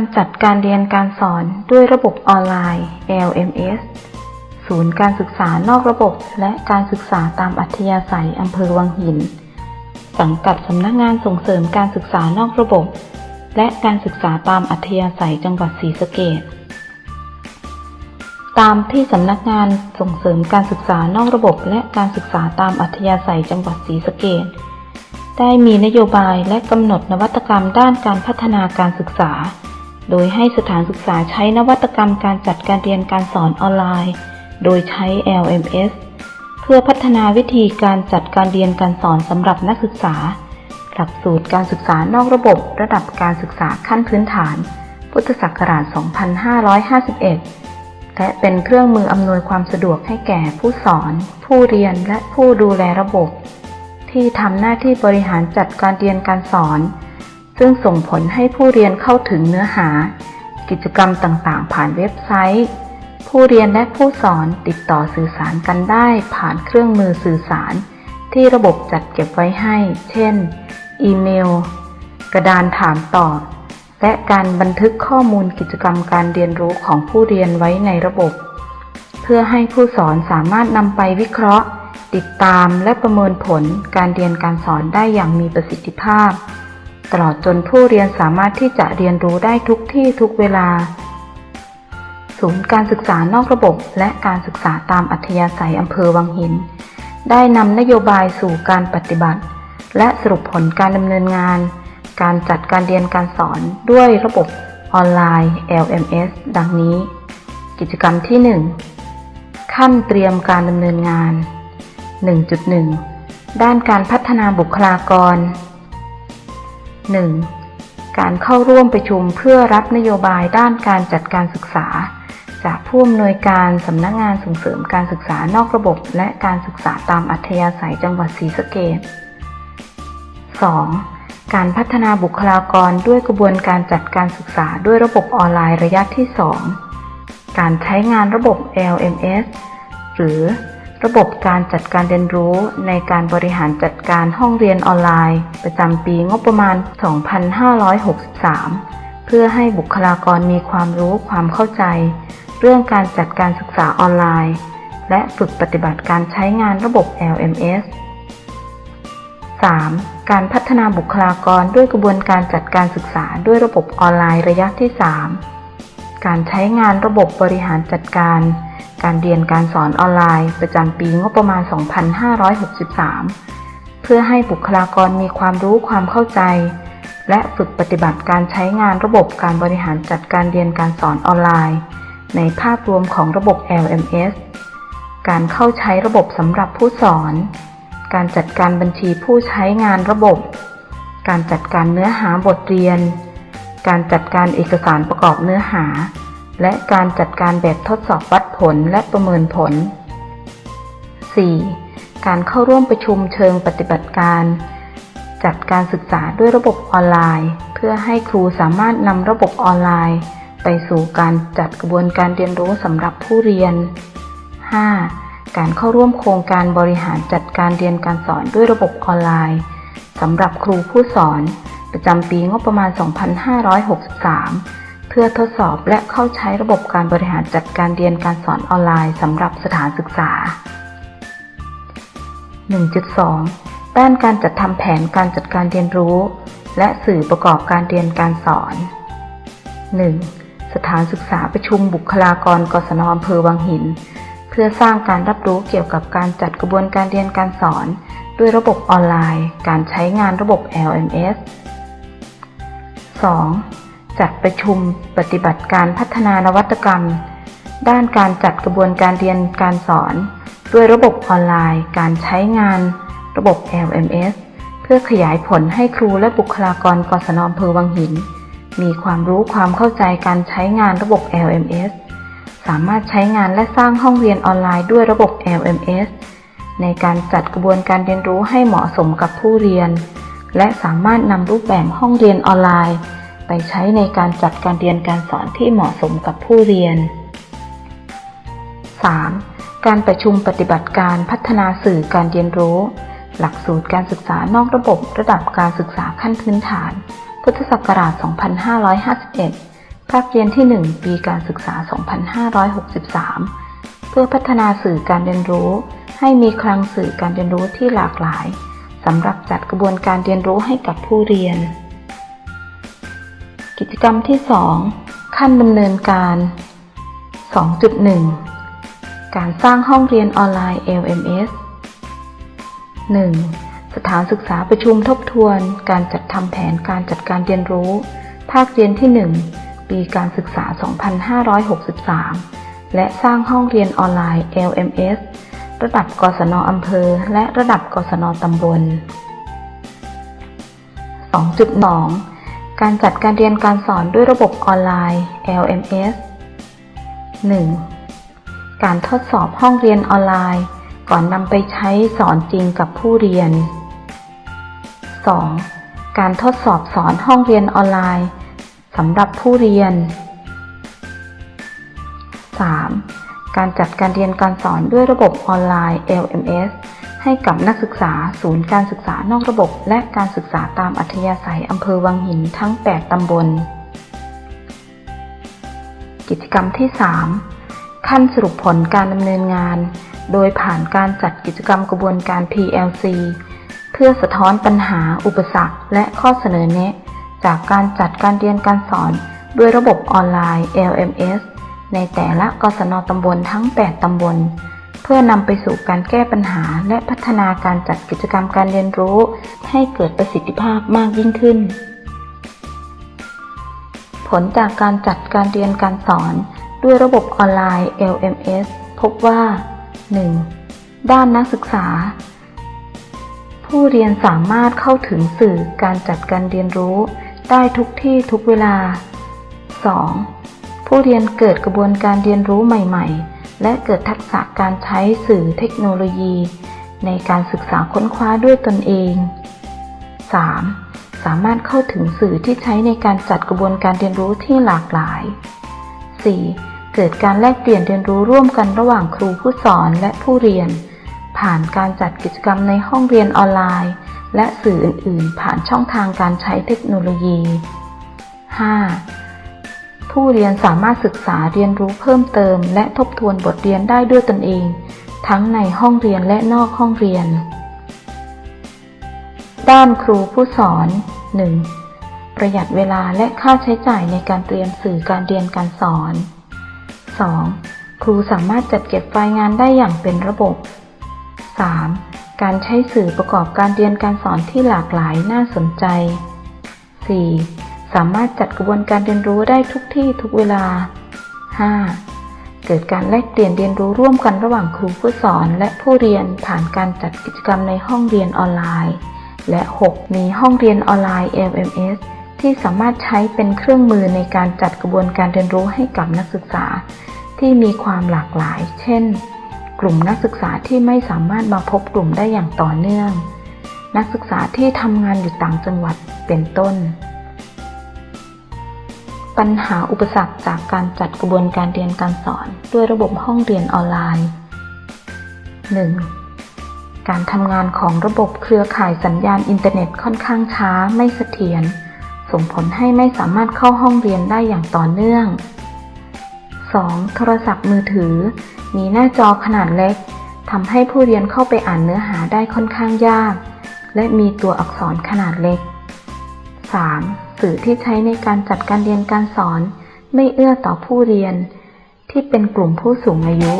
การจัดการเรียนการสอนด้วยระบบออนไลน์ LMS ศูนย์การศึกษานอกระบบ และการศึกษาตามอัธยาศัยอำเภอวังหิน สังกัดสำนักงานส่งเสริมการศึกษานอกระบบ และการศึกษาตามอัธยาศัยจังหวัดศรีสะเกษตามที่สำนักงานส่งเสริมการศึกษานอกระบบ และการศึกษาตามอัธยาศัยจังหวัดศรีสะเกษได้มีนโยบายและกำหนดนวัตกรรมด้านการพัฒนาการศึกษา โดยให้สถานศึกษาใช้นวัตกรรมการจัดการเรียนการสอนออนไลน์ โดยใช้ LMS เพื่อพัฒนาวิธีการจัดการเรียนการสอนสำหรับนักศึกษา หลักสูตรการศึกษานอกระบบระดับการศึกษาขั้นพื้นฐาน พุทธศักราช 2551 และเป็นเครื่องมืออำนวยความสะดวกให้แก่ผู้สอน ผู้เรียนและผู้ดูแลระบบ ที่ทำหน้าที่บริหารจัดการเรียนการสอน ซึ่งส่งผลให้ผู้เรียนเข้าถึงเนื้อหา กิจกรรมต่างๆ ผ่านเว็บไซต์ ผู้เรียนและผู้สอนติดต่อสื่อสารกันได้ผ่านเครื่องมือสื่อสาร ที่ระบบจัดเก็บไว้ให้ เช่น อีเมล กระดานถามตอบ และการบันทึกข้อมูลกิจกรรมการเรียนรู้ของผู้เรียนไว้ในระบบ เพื่อให้ผู้สอนสามารถนำไปวิเคราะห์ ติดตามและประเมินผลการเรียนการสอนได้อย่างมีประสิทธิภาพ ตลอดจนผู้เรียนสามารถที่จะเรียนรู้ได้ทุกที่ทุกเวลา ศูนย์การศึกษานอกระบบและการศึกษาตามอัธยาศัยอำเภอวังหิน ได้นำนโยบายสู่การปฏิบัติ และสรุปผลการดำเนินงาน การจัดการเรียนการสอนด้วยระบบออนไลน์ LMS ดังนี้ กิจกรรมที่ 1 ขั้นเตรียมการดำเนินงาน 1.1 ด้านการพัฒนาบุคลากร 1. การเข้าร่วมประชุมเพื่อรับนโยบายด้านการจัดการศึกษา จากผู้อำนวยการสำนักงานส่งเสริมการศึกษานอกระบบ และการศึกษาตามอัธยาศัยจังหวัดศรีสะเกษ 2. การพัฒนาบุคลากรด้วยกระบวนการจัดการศึกษาด้วยระบบออนไลน์ระยะที่ 2 การใช้งานระบบ LMS หรือ ระบบการจัดการเรียนรู้ในการบริหารจัดการห้องเรียนออนไลน์ ประจำปีงบประมาณ 2563 เพื่อให้บุคลากรมีความรู้ความเข้าใจ เรื่องการจัดการศึกษาออนไลน์ และฝึกปฏิบัติการใช้งานระบบ LMS 3. การพัฒนาบุคลากรด้วยกระบวนการจัดการศึกษาด้วยระบบออนไลน์ระยะที่ 3 การใช้งานระบบบริหารจัดการ การเรียนการสอนออนไลน์ ประจำปีงบประมาณ 2563 เพื่อให้บุคลากรมีความรู้ความเข้าใจ และฝึกปฏิบัติการใช้งานระบบการบริหารจัดการเรียนการสอนออนไลน์ ในภาพรวมของระบบ LMS การเข้าใช้ระบบสำหรับผู้สอน การจัดการบัญชีผู้ใช้งานระบบ การจัดการเนื้อหาบทเรียน การจัดการเอกสารประกอบเนื้อหา และการจัดการแบบทดสอบวัด ผลและประเมินผล 4. การเข้าร่วมประชุมเชิงปฏิบัติการ จัดการศึกษาด้วยระบบออนไลน์ เพื่อให้ครูสามารถนำระบบออนไลน์ ไปสู่การจัดกระบวนการเรียนรู้สำหรับผู้เรียน 5. การเข้าร่วมโครงการบริหารจัดการเรียนการสอนด้วยระบบออนไลน์สำหรับครูผู้สอน ประจำปีงบประมาณ 2563 เพื่อทดสอบและเข้าใช้ระบบการบริหารจัดการเรียนการสอนออนไลน์สำหรับสถานศึกษา 1.2 ด้านการจัดทำแผนการจัดการเรียนรู้ และสื่อประกอบการเรียนการสอน 1. สถานศึกษาประชุมบุคลากรกศนอำเภอวังหิน เพื่อสร้างการรับรู้เกี่ยวกับการจัดกระบวนการเรียนการสอน ด้วยระบบออนไลน์ การใช้งานระบบ LMS 2. จัดประชุมปฏิบัติการพัฒนานวัตกรรม ด้านการจัดกระบวนการเรียนการสอน ด้วยระบบออนไลน์ การใช้งาน ระบบ LMS เพื่อขยายผลให้ครูและบุคลากรกศนอำเภอวังหิน มีความรู้ความเข้าใจการใช้งานระบบ LMS สามารถใช้งานและสร้างห้องเรียนออนไลน์ด้วยระบบ LMS ในการจัดกระบวนการเรียนรู้ให้เหมาะสมกับผู้เรียน และสามารถนำรูปแบบห้องเรียนออนไลน์ ไปใช้ในการจัดการเรียนการสอนที่เหมาะสมกับผู้เรียน 3. การประชุมปฏิบัติการพัฒนาสื่อการเรียนรู้ หลักสูตรการศึกษานอกระบบระดับการศึกษาขั้นพื้นฐาน พุทธศักราช 2551 ภาคเรียนที่ 1 ปีการศึกษา 2563 เพื่อพัฒนาสื่อการเรียนรู้ ให้มีคลังสื่อการเรียนรู้ที่หลากหลายสำหรับจัดกระบวนการเรียนรู้ให้กับผู้เรียน กิจกรรมที่ 2 ขั้นดำเนินการ 2.1 การสร้างห้องเรียนออนไลน์ LMS 1. สถานศึกษาประชุมทบทวน การจัดทำแผนการจัดการเรียนรู้ ภาคเรียนที่ 1 ปีการศึกษา 2563 และสร้างห้องเรียนออนไลน์ LMS ระดับกศนอำเภอ และระดับกศนตำบล 2.2 การจัดการเรียนการสอนด้วยระบบออนไลน์ LMS 1. การทดสอบห้องเรียนออนไลน์ ก่อนนำไปใช้สอนจริงกับผู้เรียน 2. การทดสอบสอนห้องเรียนออนไลน์สำหรับผู้เรียน 3. การจัดการเรียนการสอนด้วยระบบออนไลน์ LMS ให้กับนักศึกษาศูนย์การศึกษานอกระบบ และการศึกษาตามอัธยาศัยอำเภอวังหินทั้ง 8 ตำบล กิจกรรมที่ 3 ขั้นสรุปผลการดำเนินงาน โดยผ่านการจัดกิจกรรมกระบวนการ PLC เพื่อสะท้อนปัญหา อุปสรรค และข้อเสนอแนะ จากการจัดการเรียนการสอนด้วยระบบออนไลน์ LMS ในแต่ละกศนตำบลทั้ง 8 ตำบล เพื่อนำไปสู่การแก้ปัญหา และพัฒนาการจัดกิจกรรมการเรียนรู้ ให้เกิดประสิทธิภาพมากยิ่งขึ้น ผลจากการจัดการเรียนการสอนด้วยระบบออนไลน์ LMS พบว่า 1. ด้านนักศึกษา ผู้เรียนสามารถเข้าถึงสื่อการจัดการเรียนรู้ ได้ทุกที่ทุกเวลา 2. ผู้เรียนเกิดกระบวนการเรียนรู้ใหม่ ๆ และเกิดทักษะการใช้สื่อเทคโนโลยี ในการศึกษาค้นคว้าด้วยตนเอง 3. สามารถเข้าถึงสื่อที่ใช้ในการจัดกระบวนการเรียนรู้ที่หลากหลาย 4. เกิดการแลกเปลี่ยนเรียนรู้ร่วมกันระหว่างครูผู้สอนและผู้เรียน ผ่านการจัดกิจกรรมในห้องเรียนออนไลน์ และสื่ออื่น ๆ ผ่านช่องทางการใช้เทคโนโลยี 5. ผู้เรียนสามารถศึกษาเรียนรู้เพิ่มเติม และทบทวนบทเรียนได้ด้วยตนเอง ทั้งในห้องเรียนและนอกห้องเรียน ด้านครูผู้สอน 1. ประหยัดเวลาและค่าใช้จ่ายในการเตรียมสื่อการเรียนการสอน 2. ครูสามารถจัดเก็บไฟล์งานได้อย่างเป็นระบบ 3. การใช้สื่อประกอบการเรียนการสอนที่หลากหลายน่าสนใจ 4. สามารถจัดกระบวนการเรียนรู้ได้ทุกที่ทุกเวลา 5. เกิดการแลกเปลี่ยนเรียนรู้ร่วมกันระหว่างครูผู้สอนและผู้เรียนผ่านการจัดกิจกรรมในห้องเรียนออนไลน์ และ 6. มีห้องเรียนออนไลน์ LMS ที่สามารถใช้เป็นเครื่องมือในการจัดกระบวนการเรียนรู้ให้กับนักศึกษา ที่มีความหลากหลาย เช่น กลุ่มนักศึกษาที่ไม่สามารถมาพบกลุ่มได้อย่างต่อเนื่อง นักศึกษาที่ทำงานอยู่ต่างจังหวัดเป็นต้น ปัญหาอุปสรรคจากการจัดกระบวนการเรียนการสอน ด้วยระบบห้องเรียนออนไลน์ 1. การทำงานของระบบเครือข่ายสัญญาณอินเทอร์เน็ตค่อนข้างช้าไม่เสถียร ส่งผลให้ไม่สามารถเข้าห้องเรียนได้อย่างต่อเนื่อง 2. โทรศัพท์มือถือ มีหน้าจอขนาดเล็กทำให้ผู้เรียนเข้าไปอ่านเนื้อหาได้ค่อนข้างยาก และมีตัวอักษรขนาดเล็ก 3. สื่อที่ใช้ในการจัดการเรียนการสอน ไม่เอื้อต่อผู้เรียน ที่เป็นกลุ่มผู้สูงอายุ